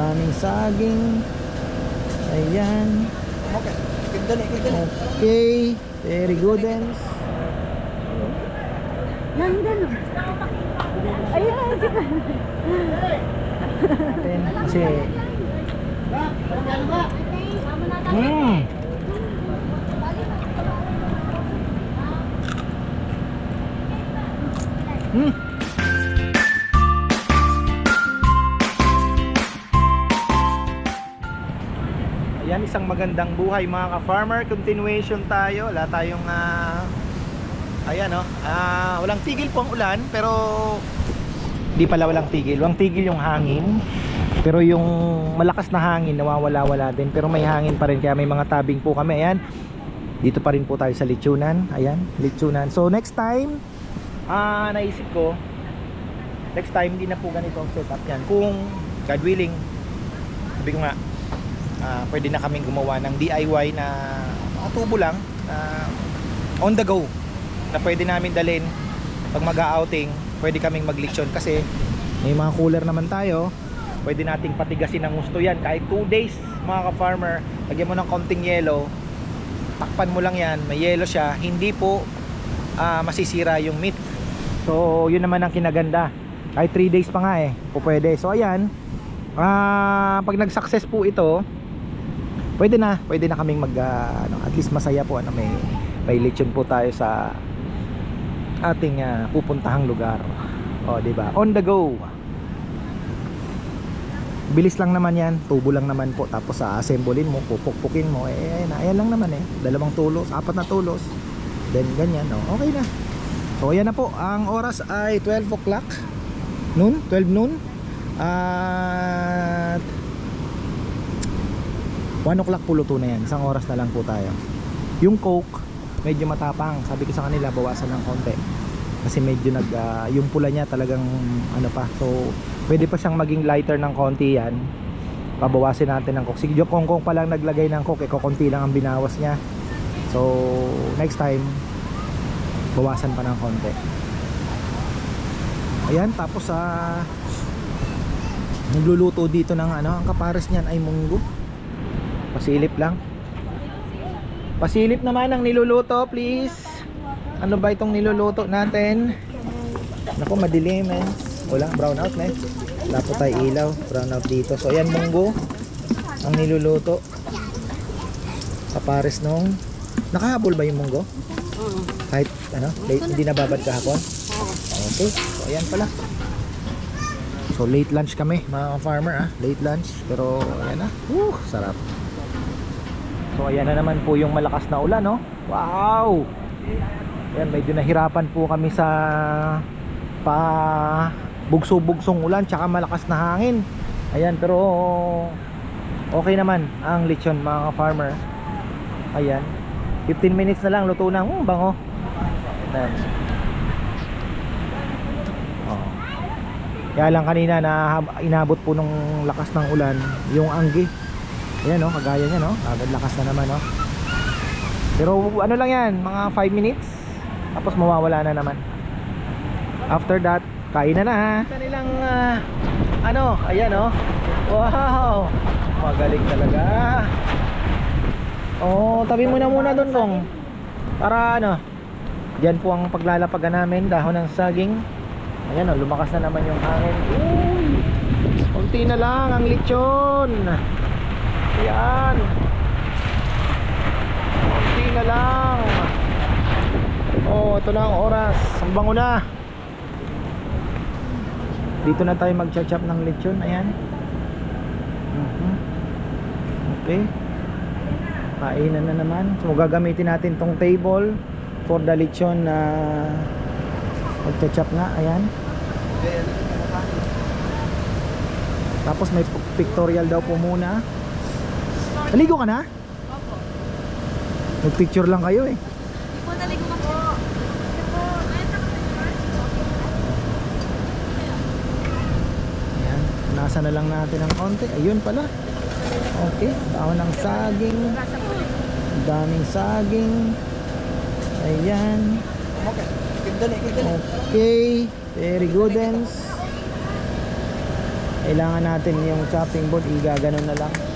Daming saging. Ayan. Okay. Very good then. Nandun. Ayun, sige. Natin. Kasi... Mm. Isang magandang buhay mga ka-farmer. Continuation tayo. Wala tayong ah, ayan oh. Ah, walang tigil po ang ulan pero di pala walang tigil. Walang tigil yung hangin. Pero yung malakas na hangin nawawala-wala din. Pero may hangin pa rin kaya may mga tabing po kami. Ayan. Dito pa rin po tayo sa Lechonan. Ayan, Lechonan. So next time, ah naisip ko next time hindi na po ganito ang setup yan. Kung God willing, sabi ko nga, ah, pwede na kaming gumawa ng DIY na mga tubo lang na on the go na pwede namin dalhin. Pag mag-outing pwede kaming maglitsyon kasi may mga cooler naman tayo. Pwede nating patigasin ng gusto yan. Kahit 2 days mga ka-farmer lagyan mo ng konting yelo. Takpan mo lang yan may yelo siya. Hindi po ah, masisira yung meat. So yun naman ang kinaganda. Kahit 3 days pa nga eh po pwede. So ayan. Ah, pag nag-success po ito pwede na pwede na kaming mag ah, ano, at least masaya po ano may may lechon po tayo sa ating ah, pupuntahang lugar. O di ba? On the go! Bilis lang naman yan tubo lang naman po tapos sa assemblein mo pupukpukin mo eh ayan, ayan lang naman eh. Dalawang tulos apat na tulos. Then ganyan oh, okay na. So ayan na po ang oras ay 12 o'clock noon 12 noon. At 1 o'clock po luto na yan. Isang oras na lang po tayo. Yung coke medyo matapang. Sabi ko sa kanila bawasan ng konti. Kasi medyo nag ah, yung pula niya talagang ano pa. So pwede pa siyang maging lighter ng konti yan. Pabawasin natin ng coke. Si Jo Kongkong pa lang naglagay ng coke. Eh konti lang ang binawas niya. So next time bawasan pa ng konti. Ayan tapos sa nagluluto dito ng ano ang kapares niyan ay munggo pasilip lang pasilip naman ang niluluto please ano ba itong niluluto natin Naku, madilim eh. Wala, brown out na eh. Wala po tayo ilaw. Brown out dito. So, ayan munggo. Ang niluluto. Sa pares nung... Nakahabol ba yung munggo? Oo. Kahit, ano, late, hindi nababad kahapon? Okay. So, ayan pala. So, late lunch kami, mga farmer ah. Late lunch. Pero, ayan na. Woo, sarap. So, ayan na naman po yung malakas na ulan, no? Wow! Ayan, medyo nahirapan po kami sa pa bugso-bugsong ulan tsaka malakas na hangin. Ayan, pero okay naman ang lechon mga farmer. Ayan. 15 minutes na lang luto na. Hmm, bango. Ayan. Oh. Kaya lang kanina na inabot po nung lakas ng ulan yung anggi. Ayan no, kagaya niya no. Agad lakas na naman no. Pero ano lang yan, mga 5 minutes. Tapos mawawala na naman. After that, kain na na. Kanilang ah, ano, ayan oh. Wow! Magaling talaga. Oh, tabi mo na muna doon kong. Para ano, Diyan po ang paglalapagan namin, dahon ng saging. Ayan oh, lumakas na naman yung hangin. Uy! Kunti na lang ang lechon. Ayan. Kunti na lang. Oh, ito na ang oras. Ang bango na. Dito na tayo mag-chop ng lechon. Ayan. Mhm. Okay. Kainan na naman. So, gagamitin natin tong table for the lechon na mag-chop nga. Ayan. Tapos may pictorial daw po muna. Naligo ka na? Opo. Nag-picture lang kayo eh. Di po naligo ka po. Ayan, nasa na lang natin ng konti. Ayun pala. Okay, tao ng saging. Daming saging. Ayan. Okay. Very good then. Kailangan natin yung chopping board, igaganon na lang.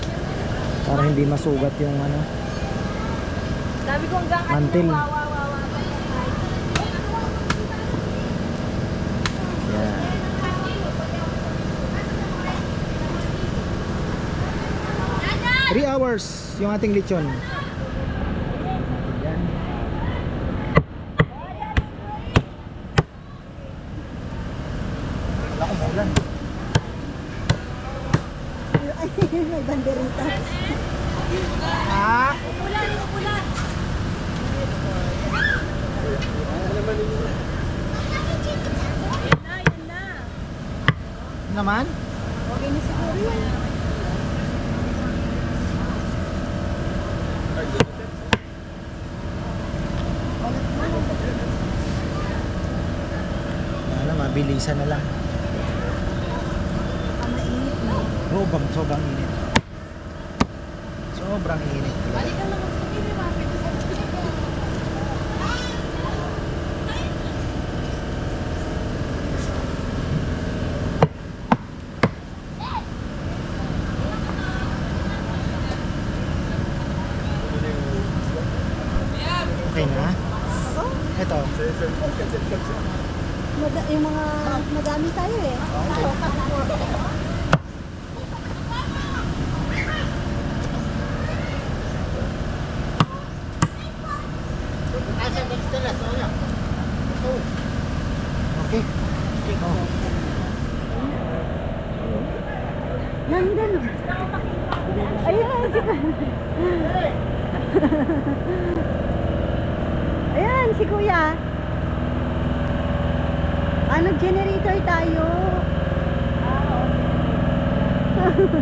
Para hindi masugat yung ano. Sabi ko hanggang Mantil. wawa, wawa. Yan. Three hours yung ating lechon. Yan. Wala akong ulan. Ay, may banderita. Ha? Ulan, ulan. Yan na, yan na. Naman? Okay na siguro yun. Ano, mabilisan na lang. Ang mainit na. Sobrang, sobrang init. Sobrang init. Balikan lang sa TV, mapit. Okay na? Ito. Mada yung mga madami tayo eh. Okay. Oh. Nandun. oh. Ayan, si Ayan, si Kuya. Ano, generator tayo. Tara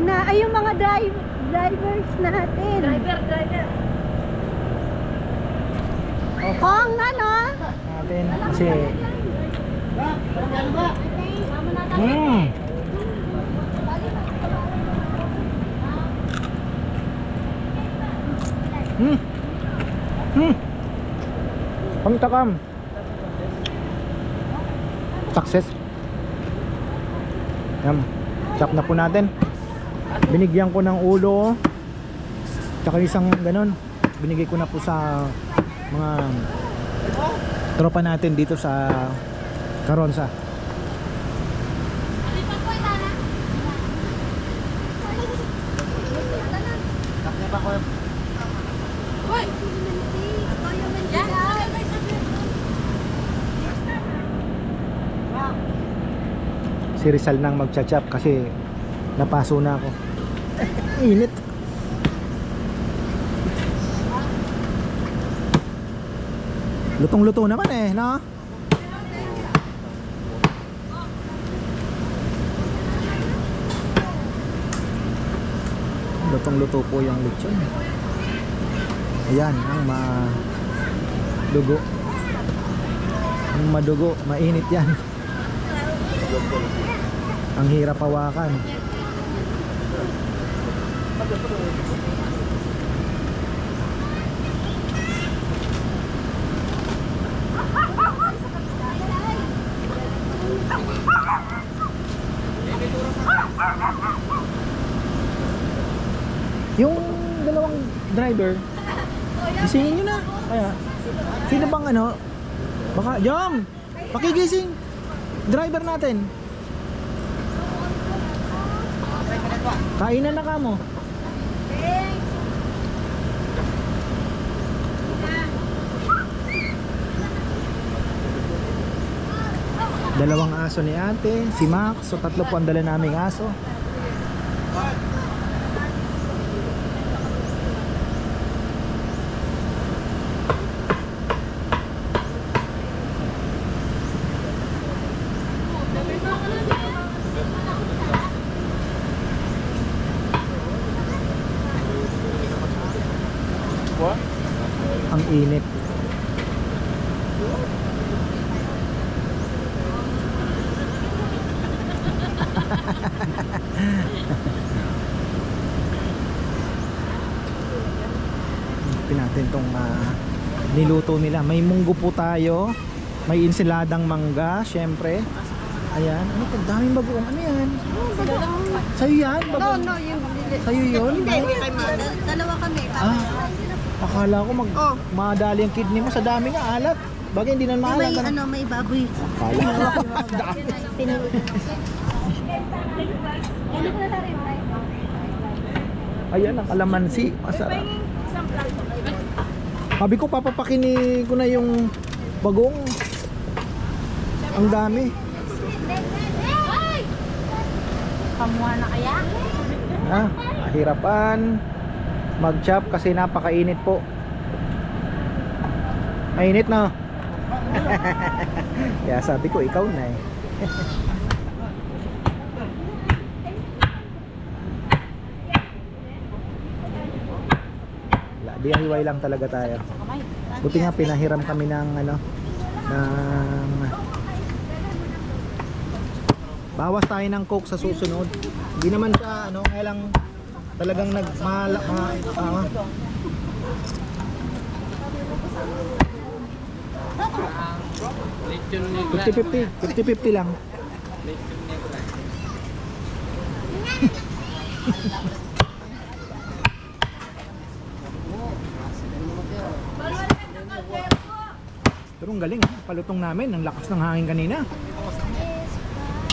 na. Ay, yung mga drive, drivers natin. Driver, driver. Kong, ano? Natin. Kasi... Hmm. Hmm. Pangtakam. Success. Yan. Chop na po natin. Binigyan ko ng ulo. Tsaka isang ganon. Binigay ko na po sa mga tropa natin dito sa Caronsa. Si Rizal nang magcha-chop kasi napaso na ako. Init. Lutong-luto naman eh, no? Lutong-luto po yung lechon. Ayan, ang madugo. Ang madugo, mainit yan. Ang hirap hawakan. Yung dalawang driver, gisingin nyo na. Kaya, sino bang ano? Baka, Jom! Pakigising! Driver natin. Kainan na ka mo. Dalawang aso ni ate, si Max, so tatlo po ang dala naming aso. Ang init. Tingnan natin tong ah, niluto nila. May munggo po tayo. May insiladang mangga, syempre. Ayan. Ano to? Daming bagoong. Ano yan? Sa'yo yan? Bagoong? no, yung Sa'yo yun? Dalawa kami. Ah, akala ko mag madali ang kidney mo sa dami nga alat. Bagay hindi na maalat. May ano? ano, may baboy. Akala ko dami. Ayan ang kalamansi. Masarap. Sabi ko papapakini ko na yung bagong. Ang dami. Kamuha na kaya? Ha? Mahirapan mag-chop kasi napakainit po. Mainit na. Kaya sabi ko ikaw na eh. DIY lang talaga tayo. Buti nga pinahiram kami ng ano ng bawas tayo ng coke sa susunod. Hindi naman siya ano, kaya lang talagang nag mala, ma, ah, negra. 50-50, 50-50 lang. Pero ang galing, ha? palutong namin, ang lakas ng hangin kanina.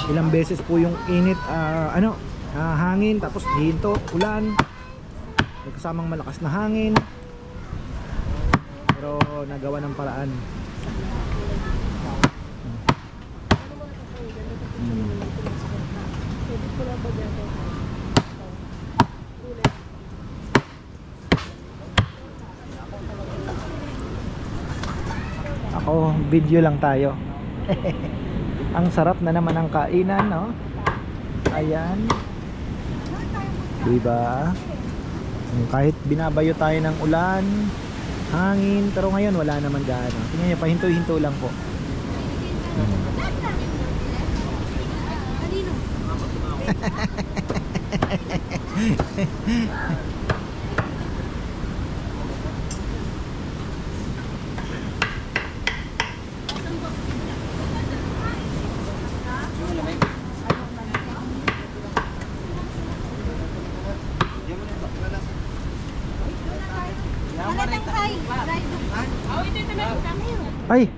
Ilang beses po yung init, ah, ano, ah, hangin, tapos hinto, ulan. May kasamang malakas na hangin. Pero nagawa ng paraan. Video lang tayo. ang sarap na naman ang kainan, no? Ayan. Diba? Kahit binabayo tayo ng ulan, hangin, pero ngayon wala naman gaano. Tingnan niyo, pahinto-hinto lang po. Ay!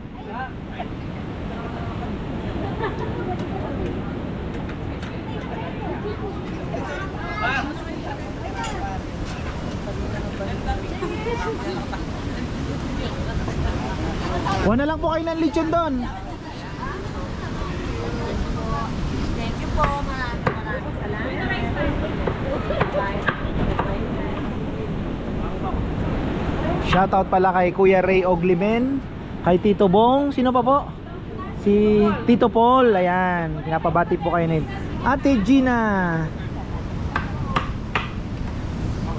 Na lang po kayo ng lechon doon. Thank you po. Maraming maraming salamat. Shoutout pala kay Kuya Ray Oglimen, kay Tito Bong, sino pa po? Si Tito Paul, ayan, pinapabati po kayo nito. Ate Gina.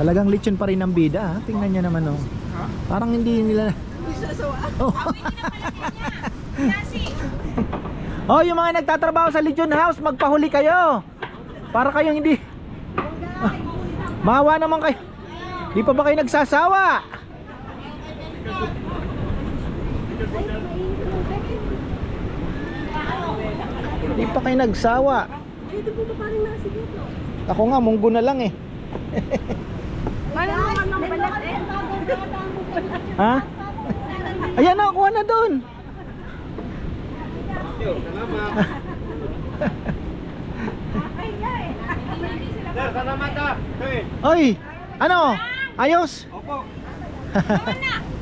Talagang lechon pa rin ang bida, ha? tingnan niyo naman oh. Parang hindi nila Oh. oh, yung mga nagtatrabaho sa Legion House, magpahuli kayo. Para kayong hindi Mawa naman kayo. Di pa ba kayo nagsasawa? Di pa kayo nagsawa. Ako nga, munggo na lang eh. Paano naman ang balat eh? Ha? Ayan na, kuha na doon. Sir, salamat ah. Oy, ano? Ayos? Opo. Ay,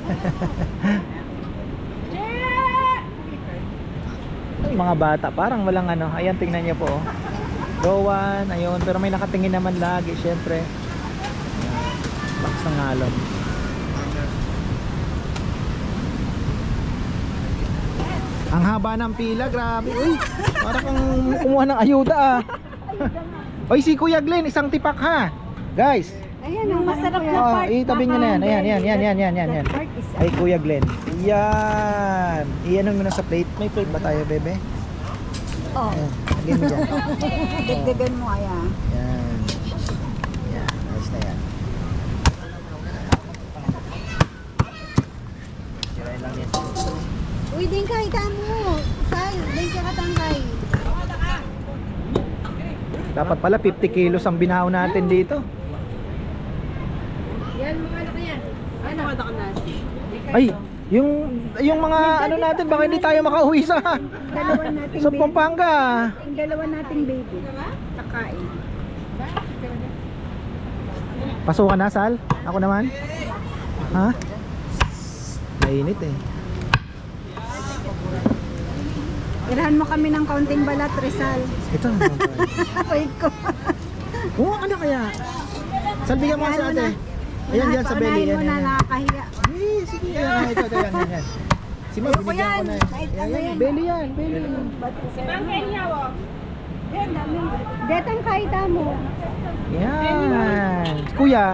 mga bata, parang walang ano. Ayan, tingnan niyo po. oh. Rowan, ayun. Pero may nakatingin naman lagi, syempre. Lakas ng alon. Ang haba ng pila, grabe. Uy, parang kang kumuha ng ayuda ah. Oy, si Kuya Glenn, isang tipak ha. Guys, Ayan, ang masarap na oh, part. itabi niyo na yan. Ayan, yan, yan, yan, yan, yan, yan. Part is Ay, Kuya Glenn. Yan. Iyan mo na sa plate. May plate ba tayo, bebe? Oh. Ayan. Lagyan mo dyan. Dagdagan mo kaya. Yan. Yan. Ayos na yan. Tirahin lang yan. Uy, din kay mo. Sal, din ka katangkay. Dapat pala 50 kilos ang binaw natin dito. Yan, mga anak yan. Ano? Mga anak na. Ay, yung yung mga ano natin baka hindi tayo makauwi sa sa. Pampanga. Yung dalawa nating baby. Kakain. Pasukan na, Sal? Ako naman? Ha? Mainit eh. Irahan mo kami ng kaunting balat, Rizal. Ito. Wait ko. Oo, ano kaya? Sal, bigyan mo sa ate. Ayan, dyan sa belly. Paunahin Yan, mo na, yan, yan. nakakahiya. Eh, sige, yan, yan, ito, ito, yan, yan, yan. Si Mo, Ayoko binigyan ko yan. na. Kahit Yan, ano yan, yan. belly yan, belly. Yan, dami. Detang kaita mo. Yan. Kuya.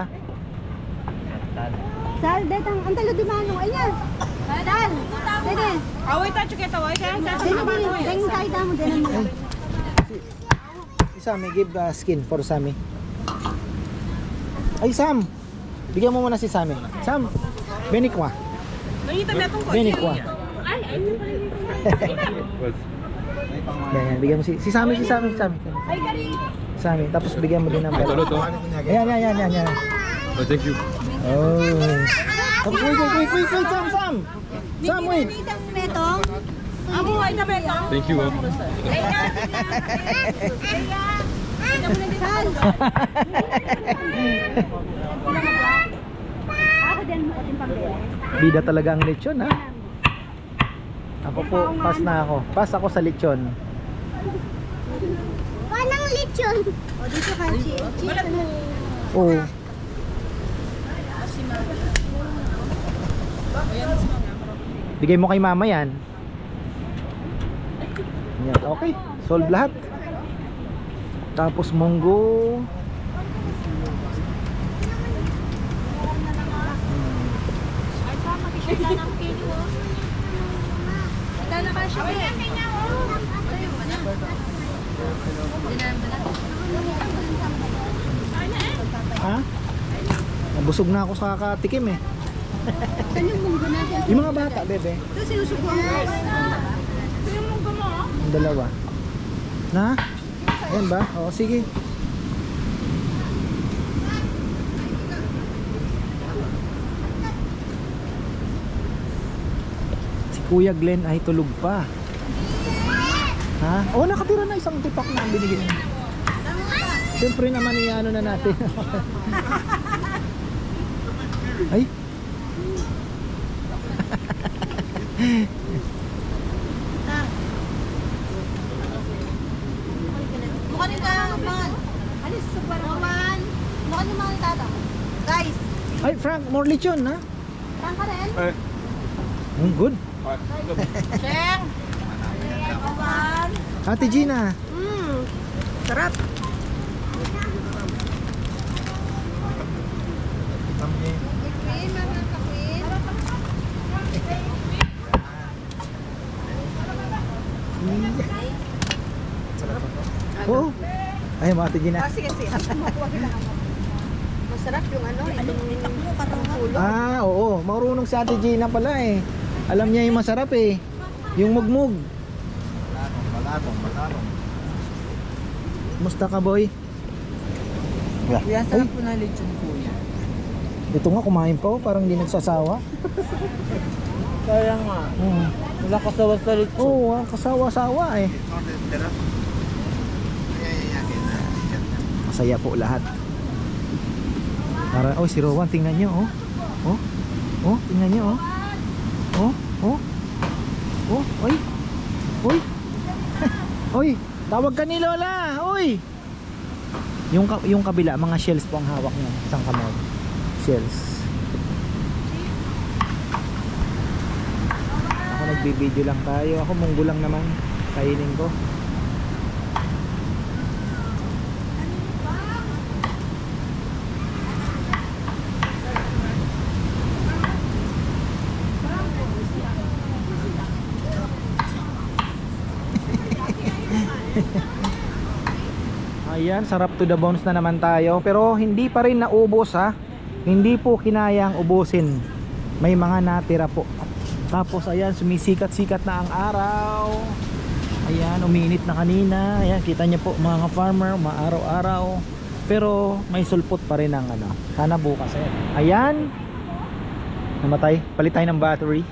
Sal, detang, ang talo di mano. Ayan. Sal, dede. Away tayo kita, away sa Dede, dede. Kaita mo, dede mo. Sammy, give the skin for Sammy. Ay, Sam. Bigyan mo muna si Sammy. Sam, benikwa. Nakita na itong Benikwa. Yan, yan. Bigyan mo si, si Sammy, si Sammy, si Sammy. Ay, kari. Sammy, tapos bigyan mo din ng ito. Ayan, yan, yan, yan, yan. Oh, thank you. Oh. Tapos wait, wait, wait, wait, wait, Sam, Sam. Sam, wait. Metong. Ako ay na beto. Thank you. Oh. Sal. Ako din mo kating pambili. Bida talaga ang lechon, ha? Ako po, pass na ako. Pass ako sa lechon. Walang lechon. O, dito ka, chi. Chi. Oo. Bigay mo kay mama yan. Yan, okay. Solve lahat. Tapos munggo. Ha? Nabusog na ako sa kakatikim eh. Saan yung munggo? Yung mga bata, bebe. Ito sinusubuan ko. Ang dalawa. Na? Ayan ba? Oo, sige. Kuya Glenn ay tulog pa. Ha? Oo, nakatira na isang tipak na ang binigyan. Siyempre naman i-ano na natin. ay, Mukha ni Taman. Ano yung super naman? Mukha ni mga tata. Guys, ay Frank, more lechon ha? tang ka rin. Eh. Mm, good. Cheng. Ate Gina. Mmm. Sarap. Oo. Ay, mga Ate Gina. sige, sige. Masarap yung ano, katulog. Ah, oo. Marunong si Ate Gina pala eh. Alam niya yung masarap eh. Yung mugmug. Musta ka, boy? Kuya, sarap po na lechon kuya. Ito nga, kumain pa oh. Parang hindi nagsasawa. Kaya nga, Hmm. wala kasawa sa lechon. Oo, ah, kasawa-sawa eh. Masaya po lahat. Para, oh, si Rowan, tingnan niyo, oh. Oh, oh, tingnan niyo, oh. Oh, oh. Oh, oy. Oy. oy, tawag ka ni Lola. Oy. Yung yung kabila, mga shells po ang hawak niya, isang kamay. Shells. Ako nagbibideo lang tayo. Ako munggo lang naman. Kainin ko. Ayan, sarap to the bones na naman tayo. Pero hindi pa rin naubos ha. Hindi po kinayang ubusin. May mga natira po. Tapos ayan, sumisikat-sikat na ang araw. Ayan, uminit na kanina. Ayan, kita niyo po mga farmer, maaraw-araw. Pero may sulpot pa rin ang ano. Sana bukas eh. Ayan. Namatay. Palit ng battery.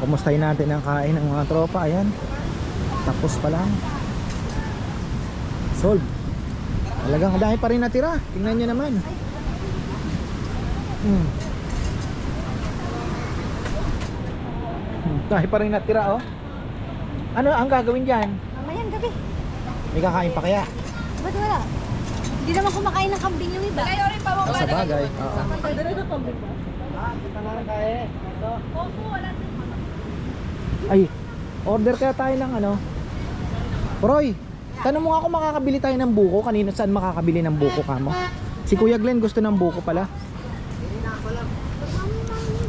Kumustahin natin ang kain ng mga tropa. Ayan. Tapos pa lang. Solve. Talagang dahil pa rin natira. Tingnan nyo naman. Hmm. Hmm, Dahil pa rin natira oh. Ano ang gagawin dyan? Mamayang gabi. May kakain pa kaya? Ba't wala? Hindi naman kumakain ng kambing yung iba. Kayo rin pa mo. Ah, sa bagay. Oo. Ay, order kaya tayo ng ano? Roy, tanong mo nga kung makakabili tayo ng buko. Kanino saan makakabili ng buko ka mo? Si Kuya Glenn gusto ng buko pala.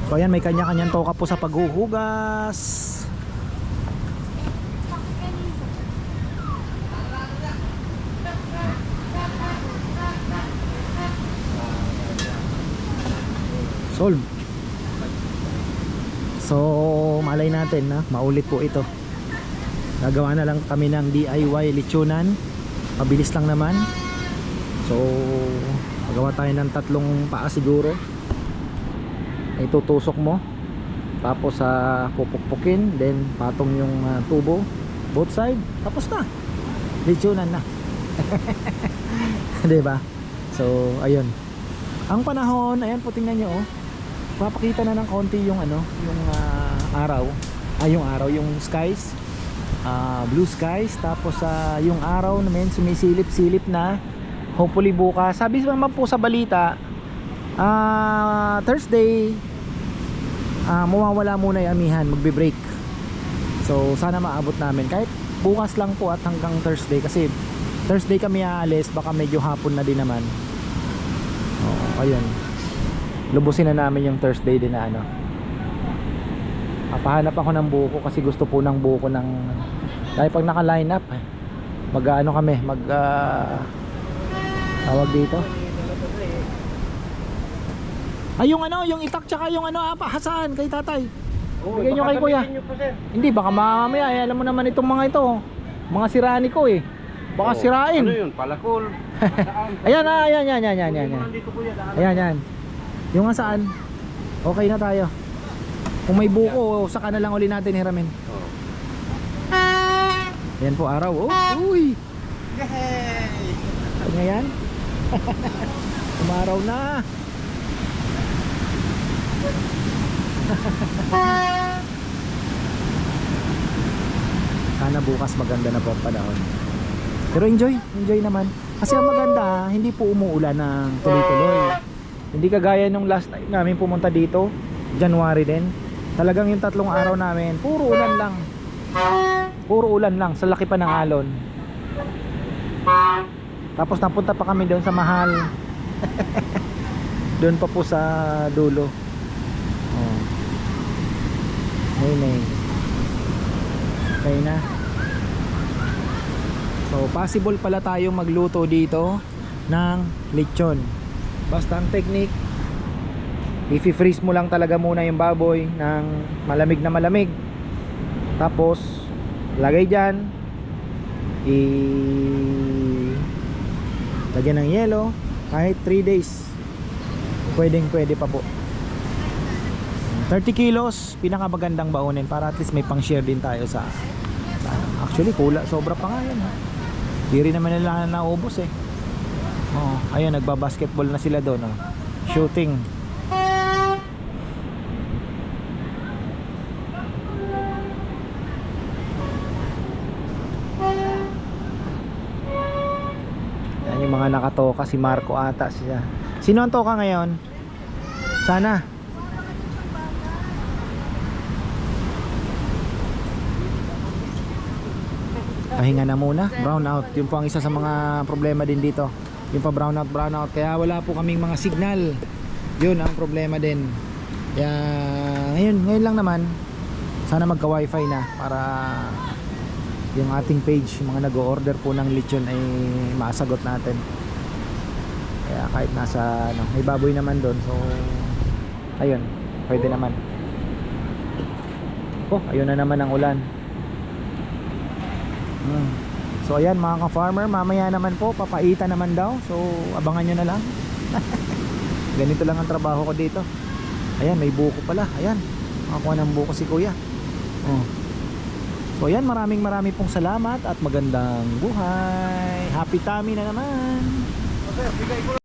So ayan, may kanya-kanyang toka po sa paghuhugas. Solve. So, malay natin na maulit po ito. Gagawa na lang kami ng DIY lechonan. Mabilis lang naman. So, magawa tayo ng tatlong paa siguro. Itutusok mo. Tapos sa pupukpukin, then patong yung ah, tubo both side. Tapos na. Lechonan na. ba? So, ayun. Ang panahon, ayan po tingnan niyo oh papakita na ng konti yung ano yung ah, araw ay yung araw yung skies ah, blue skies. Tapos sa yung araw naman sumisilip-silip na. Hopefully bukas. Sabi naman po sa balita ah, Thursday ah, mawawala muna yung amihan. Magbe-break. So sana maabot namin. Kahit bukas lang po at hanggang Thursday. Kasi Thursday kami aalis. Baka medyo hapon na din naman. Oo, ayun. Lubusin na namin yung Thursday din na ano papahanap ako ng buko kasi gusto po ng buko ng dahil pag naka line up mag ano kami mag ah, tawag dito ay yung ano yung itak tsaka yung ano ah, pahasan kay tatay bigyan nyo kay kuya hindi baka mamaya eh, alam mo naman itong mga ito mga sirani ko eh baka sirain Ano yun? Palakol. ayan ah, ayan ayan ayan ayan, ayan. Ayan, yan. Yung saan? Okay na tayo. Kung may buko, saka na lang uli natin hiramin. Ayan po araw. Oh, uy! Ano nga yan? Umaraw na. Sana bukas maganda na po ang panahon. Pero enjoy, enjoy naman. Kasi ang maganda, hindi po umuulan ng tuloy-tuloy. Hindi kagaya nung last time namin pumunta dito, January din. Talagang yung tatlong araw namin, puro ulan lang. Puro ulan lang, sa laki pa ng alon. Tapos napunta pa kami doon sa mahal. doon pa po sa dulo. Oh. Nay, nay. Okay na. So possible pala tayong magluto dito ng lechon. Basta ang technique i-freeze mo lang talaga muna yung baboy ng malamig na malamig. Tapos lagay diyan i lagyan ng yelo kahit 3 days. Pwedeng pwede pa po. 30 kilos, pinakamagandang baunin para at least may pang share din tayo sa, sa actually kula, sobra pa nga yan ha. Di rin naman nila naubos eh. Oh, ayun nagba-basketball na sila doon, oh. Shooting. Mga nakatoka si Marco ata siya. Sino ang toka ngayon? Sana. pahinga na muna. Brown out. Yun po ang isa sa mga problema din dito. Yung pa brown out brown out. Kaya wala po kaming mga signal. Yun ang problema din. Kaya ngayon ngayon lang naman. Sana magka wifi na para yung ating page, yung mga nag-order po ng lechon ay masagot natin. Kaya kahit nasa ano, may baboy naman doon. So ayun, pwede naman. Oh, ayun na naman ang ulan. Hmm. So ayan mga ka-farmer, mamaya naman po papaita naman daw. So abangan nyo na lang. Ganito lang ang trabaho ko dito. Ayan, may buko pala. Ayan, makakuha ng buko si kuya. Oh. So ayan, maraming maraming pong salamat at magandang buhay. Happy tummy na naman.